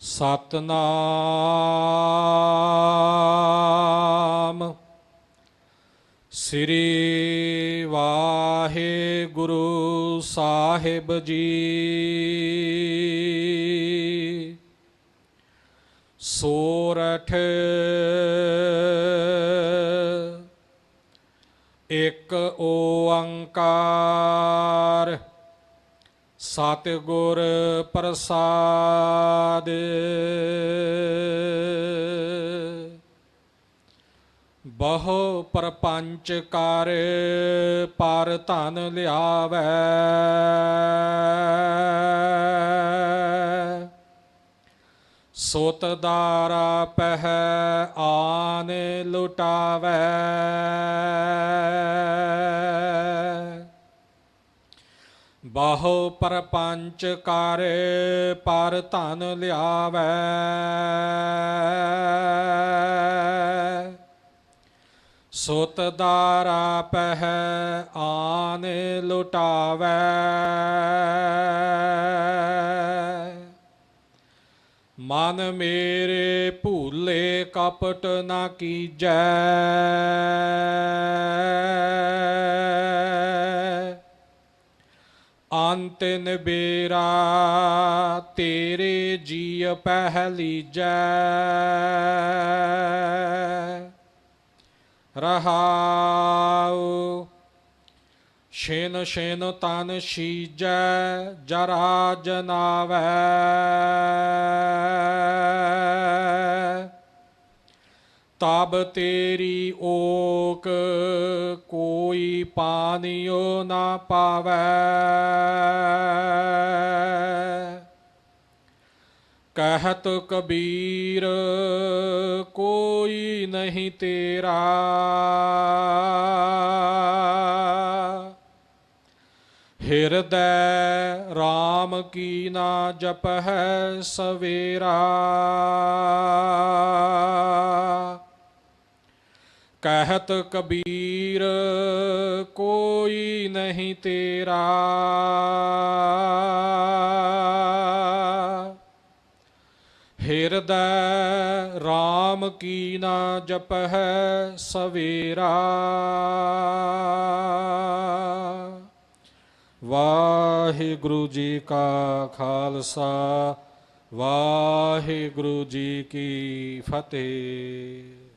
ਸਤਨਾਮ। ਸ੍ਰੀ ਵਾਹਿਗੁਰੂ ਸਾਹਿਬ ਜੀ। ਸੋਰਠ ਇੱਕ ਓੰਕਾਰ ਸਤਿਗੁਰ ਪ੍ਰਸਾਦ। ਬਹੁ ਪਰਪੰਚ ਕਰ ਪਰ ਧਨ ਲਿਆਵੈ। ਸੋਤ ਦਾਰਾ ਪਹਿ ਆਨ ਲੁਟਾਵੈ। ਬਾਹੋ ਪਰਪੰਚ ਕਰ ਪਰ ਧਨ ਲਿਆਵੈ। ਸੁਤ ਦਾਰਾ ਪਹਿ ਆਨ ਲੁਟਾਵੈ। ਮਨ ਮੇਰੇ ਭੂਲੇ ਕਪਟ ਨਾ ਕੀਜੈ। ਅੰਤ ਨਿਬੇਰਾ ਤੇਰੇ ਜੀ। ਪਹਿਲੀਜੈ ਰਹਾਉ ਛਿਨ ਛਿਨ ਤਨ ਸੀਜੈ ਜਰਾ ਜਨਾਵੈ। ਤਬ ਤੇਰੀ ਓਕ ਕੋਈ ਪਾਨਿਓ ਨਾ ਪਾਵੈ। ਕਹਿਤ ਕਬੀਰ, ਕੋਈ ਨਹੀਂ ਤੇਰਾ। ਹਿਰਦੈ RAM ਕੀ ਨਾ ਜਪ ਹੈ ਸਵੇਰਾ। ਕਹਿਤ ਕਬੀਰ, ਕੋਈ ਨਹੀਂ ਤੇਰਾ। ਹਿਰਦੈ RAM ਕੀ ਨਾ ਜਪਹਿ ਸਵੇਰਾ। ਵਾਹਿਗੁਰੂ ਜੀ ਕਾ ਖਾਲਸਾ, ਵਾਹਿਗੁਰੂ ਜੀ ਕੀ ਫਤਿਹ।